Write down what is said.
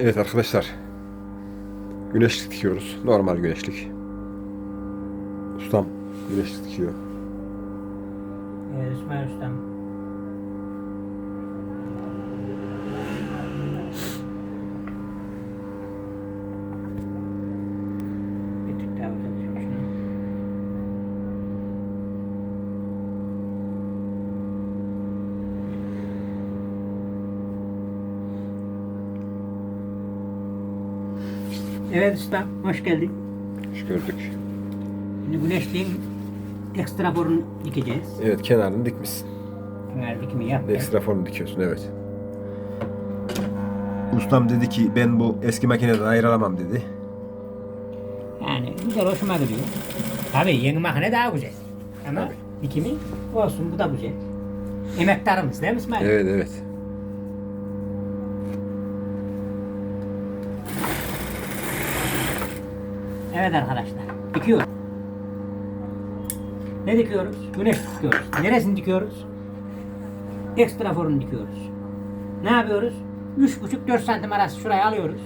Evet arkadaşlar. Güneşlik dikiyoruz. Normal güneşlik. Ustam güneşlik dikiyor. İsmail Ustam. Evet ustam, hoş geldin. Hoş gördük. Şimdi güneşliğin ekstra borunu dikeceğiz. Evet kenarını dikmişsin. Kenar dikimi yap. Ekstra formu dikiyorsun evet. Ustam dedi ki ben bu eski makineden ayrılamam dedi. Yani güzel hoşuma gidiyor. Tabii yeni makine daha güzel. Ama Tabii. dikimi olsun bu da güzel. Emektarımız değil mi İsmail? Evet evet. Evet arkadaşlar. Dikiyoruz. Ne dikiyoruz? Güneş dikiyoruz. Neresini dikiyoruz? Ekstra forunu dikiyoruz. Ne yapıyoruz? 3,5-4 santim arası şuraya alıyoruz.